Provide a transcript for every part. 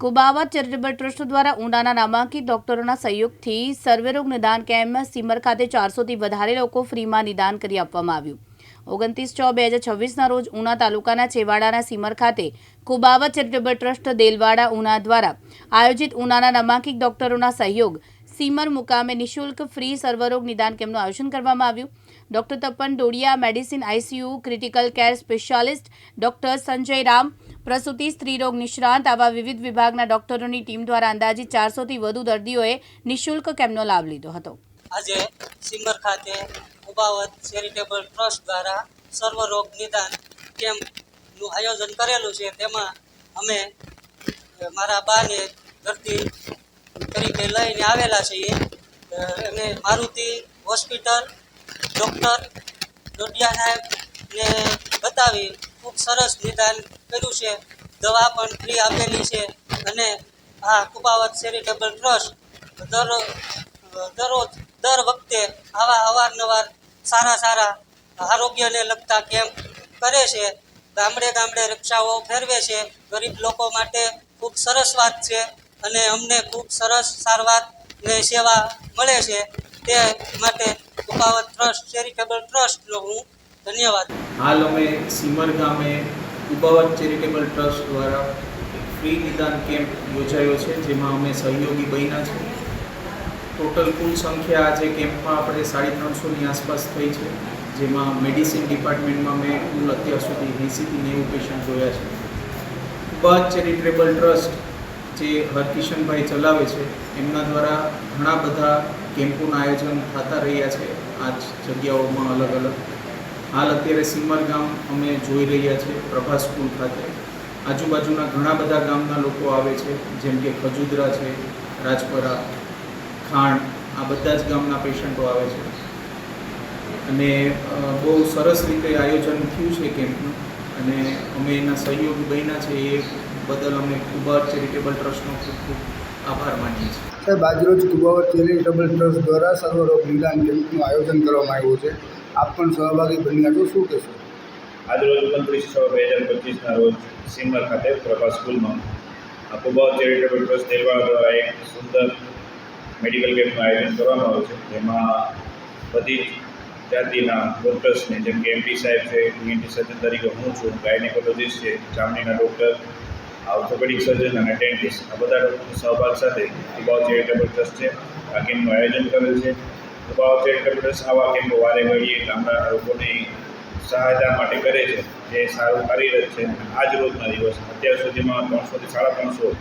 Kubavat charitable trust દ્વારા ઊંડાના નામાંકિત ડોક્ટરોના સહયોગથી સર્વેરોગ નિદાન કેમ્પ સીમર ખાતે ચારસોથી વધારે લોકો ફ્રીમાં નિદાન કરી આપવામાં આવ્યું. ઓગણત્રીસ છ બે હજાર છવ્વીસના રોજ ઉના તાલુકાના છેવાડાના સીમર ખાતે કુબાવત ચેરિટેબલ ટ્રસ્ટ દેલવાડા ઉના દ્વારા આયોજિત ઉનાના નામાંકિત ડોક્ટરોના સહયોગ સીમર મુકામે નિઃશુલ્ક ફ્રી સર્વરોગ નિદાન કેમ્પનું આયોજન કરવામાં આવ્યું. Doctor Tapan Dodiya, medicine ICU critical care specialist doctor Sanjay Ram પ્રસૂતિ, સ્ત્રીરોગ નિષ્ણાંત આવા વિવિધ વિભાગના ડોક્ટરોની ટીમ દ્વારા અંદાજિત ચારસોથી વધુ દર્દીઓએ નિઃશુલ્ક કેમ્પનો લાભ લીધો હતો. આજે સિંગર ખાતે ઉબાવત ચેરિટેબલ ટ્રસ્ટ દ્વારા સર્વરોગ નિદાન કેમ્પનું આયોજન કરેલું છે. તેમાં અમે મારા બાને દર્દી તરીકે લઈને આવેલા છીએ. અને મારુતિ હોસ્પિટલ ડૉક્ટર ડોડિયા સાહેબને બતાવી ખૂબ સરસ નિદાન કર્યું છે. દવા પણ ફ્રી આપેલી છે અને આ કુપાવત ચેરિટેબલ ટ્રસ્ટ દર, દરરોજ, દર વખતે આવા અવારનવાર સારા સારા આરોગ્યને લગતા કેમ્પ કરે છે. ગામડે ગામડે રિક્ષાઓ ફેરવે છે. ગરીબ લોકો માટે ખૂબ સરસ વાત છે અને અમને ખૂબ સરસ સારવાર ને સેવા મળે છે. તે માટે કુપાવત ટ્રસ્ટ ચેરિટેબલ ટ્રસ્ટનો હું ધન્યવાદ. હાલ અમે સીમર ગામે ઉબાવત ચેરિટેબલ ટ્રસ્ટ દ્વારા ફ્રી નિદાન કેમ્પ યોજાયો છે, જેમાં અમે સહયોગી બન્યા છે. ટોટલ કુલ સંખ્યા આજે કેમ્પમાં આપણે સાડી ત્રણસોની આસપાસ થઈ છે, જેમાં મેડિસિન ડિપાર્ટમેન્ટમાં મેં કુલ અત્યાર સુધી એંસીથી નેવું પેશન્ટ જોયા છે. ઉબાવત ચેરિટેબલ ટ્રસ્ટ જે હરકિશનભાઈ ચલાવે છે, એમના દ્વારા ઘણા બધા કેમ્પોના આયોજન થતા રહ્યા છે. આ જગ્યાઓમાં અલગ અલગ હાલ અત્યારે સીમર ગામ અમે જોઈ રહ્યા છીએ પ્રભા સ્કૂલ ખાતે. આજુબાજુના ઘણા બધા ગામના લોકો આવે છે, જેમ કે ખજુદરા છે, રાજપરા ખાણ આ બધા જ ગામના પેશન્ટો આવે છે. અને બહુ સરસ રીતે આયોજન થયું છે કેમ્પનું. અને અમે એના સહયોગી બન્યા છે એ બદલ અમે કુબાર ચેરિટેબલ ટ્રસ્ટનો ખૂબ ખૂબ આભાર માનીએ છીએ. સાહેબ, આજરોજ કુબાવર ચેરિટેબલ ટ્રસ્ટ દ્વારા સર્વરોગ નિદાન કેમ્પનું આયોજન કરવામાં આવ્યું છે. આપ પણ સહભાગી બન્યા છો, શું કહેશો? આજરોજ ઓગણત્રીસ છ બે હજાર પચીસના રોજ સિમર ખાતે પ્રભા સ્કૂલમાં કુબાવ ચેરિટેબલ ટ્રસ્ટ દેલવાડા દ્વારા એક સુંદર મેડિકલ કેમ્પનું આયોજન કરવામાં આવ્યું છે. જેમાં બધી જાતિના ડૉક્ટર્સને, જેમ કે એમડી સાહેબ છે ઇએનટી સર્જન તરીકે હું છું, ગાયનેકોલોજીસ્ટ છે ચામડીના ડૉક્ટર, ઓર્થોપેડિક સર્જન અને ડેન્ટિસ્ટ આ બધા સહભાગ સાથે કુબાવ ચેરિટેબલ ટ્રસ્ટ છે. આ કેમ્પનું આયોજન કરેલ છે. કુબાવ કમ્પ્યુટર્સ આવા કેમ્પો વારે ઘડીએ ગામડા લોકોની સહાયતા માટે કરે છે. જે સારું કાર્યરત છે. આજ રોજના દિવસ. અત્યાર સુધીમાં ત્રણસોથી સાડા ત્રણસો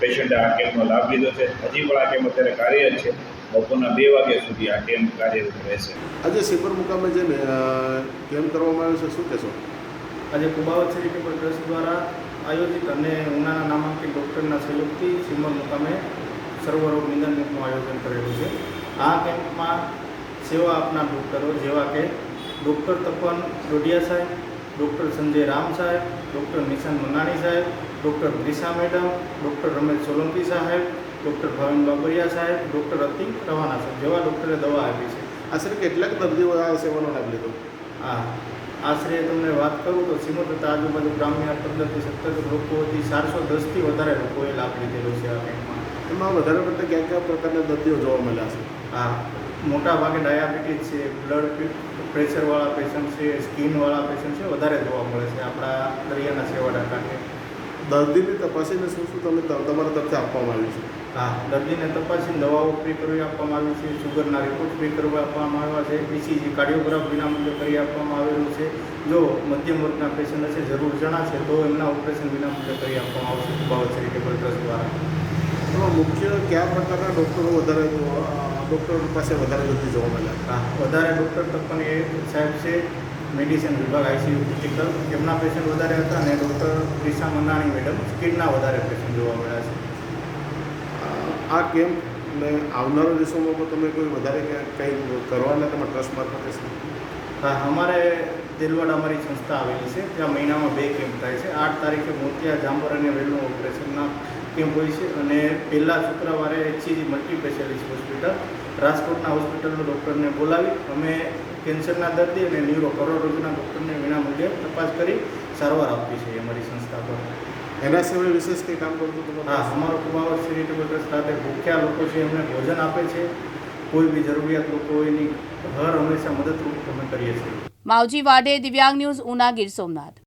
પેશન્ટે આ કેમ્પનો લાભ લીધો છે. હજી પણ આ કેમ્પ અત્યારે કાર્યરત છે. બપોરના બે વાગ્યા સુધી આ કેમ્પ કાર્યરત રહેશે. આજે સિપર મુકામે જે કેમ્પ કરવામાં આવ્યો છે. શું કહેશો? આજે કુબાવત ચેરિટેબલ ટ્રસ્ટ દ્વારા આયોજિત અને ઉનાના નામાંકિત ડૉક્ટરના સહયોગથી સિમર મુકામે સર્વરોગ નિદાન કેમ્પનું આયોજન કરેલું છે. આ કેમ્પમાં સેવા આપનાર ડૉક્ટરો જેવા કે ડૉક્ટર તપન ડોડિયા સાહેબ ડૉક્ટર સંજય રામ સાહેબ ડૉક્ટર નિશાન મનાણી સાહેબ doctor Grisha madam doctor Ramesh Solanki સાહેબ ડૉક્ટર ભાવિન બાબરિયા સાહેબ ડૉક્ટર અતિક રવાના સાહેબ જેવા ડૉક્ટરે દવા આપી છે. આશરે કેટલાક દર્દીઓ આ સેવાનો લાભ લીધો? હા આશરે તમને વાત કરું તો તથા આજુબાજુ ગ્રામ્ય પંદરથી સત્તર લોકોથી ચારસો દસથી વધારે લોકોએ લાભ લીધેલો છે આ કેમ્પમાં એમાં વધારે પડતા કયા કયા પ્રકારના દર્દીઓ જોવા મળ્યા છે? હા મોટા ભાગે ડાયાબિટીસ છે બ્લડ પ્રેશરવાળા પેશન્ટ છે સ્કિનવાળા પેશન્ટ છે વધારે જોવા મળે છે આપણા દરિયાના છેવાડા કાંઠે. દર્દીને તપાસીને શું શું તમે તમારા તરફથી આપવામાં આવ્યું છે? હા દર્દીને તપાસીને દવાઓ ફ્રી કરી આપવામાં આવી છે શુગરના રિપોર્ટ ફ્રી કરવા આપવામાં આવ્યા છે ઇસીજી કાર્ડિયોગ્રાફ વિનામૂલ્યે કરી આપવામાં આવેલું છે. જો મધ્યમ વર્ગના પેશન્ટ હશે જરૂર જણાશે તો એમના ઓપરેશન વિનામૂલ્યે કરી આપવામાં આવશે બાબત ચેરિટેબલ ટ્રસ્ટ દ્વારા. એમાં મુખ્ય કયા પ્રકારના ડૉક્ટરો વધારે ડૉક્ટર પાસે વધારે દર્દી જોવા મળ્યા વધારે ડૉક્ટર તપન એ સાહેબ છે મેડિસિન વિભાગ આઈસીયુ ક્રિટિકલ. એમના પેશન્ટ વધારે હતા અને ડૉક્ટર પ્રિસા મંદાણી મેડમ સ્કિનના વધારે પેશન્ટ જોવા મળ્યા છે. આ કેમ્પ ને આવનારા દિવસોમાં પણ તમે કોઈ વધારે કંઈ કરવાના તમે ટ્રસ્ટ મારફતે છે હા અમારે દેલવાડા અમારી સંસ્થા આવેલી છે. ત્યાં મહિનામાં બે કેમ્પ થાય છે. આઠ તારીખે મોતિયા જાંબર અને વેલનું ઓપરેશનના કેમ્પ હોય છે અને પહેલા શુક્રવારે એચસીજી મલ્ટી સ્પેશિયાલિસ્ટ હોસ્પિટલ રાજકોટના હોસ્પિટલના ડૉક્ટરને બોલાવી અમે કેન્સરના દર્દી અને ન્યુરો કરોડરજના ડૉક્ટરને વિનામૂલ્યે તપાસ કરી સારવાર આપવી છે અમારી સંસ્થા પર. એના સિવાય વિશેષ કંઈ કામ કરતું હા અમારો કુમાવર ચેરિટેબલ ટ્રસ્ટ સાથે ભૂખ્યા લોકો છે એમને ભોજન આપે છે. કોઈ બી જરૂરિયાત લોકો હોય એની હર હંમેશા મદદરૂપ અમે કરીએ છીએ. માવજી વાડે દિવ્યાંગ ન્યૂઝ ઉના ગીર સોમનાથ.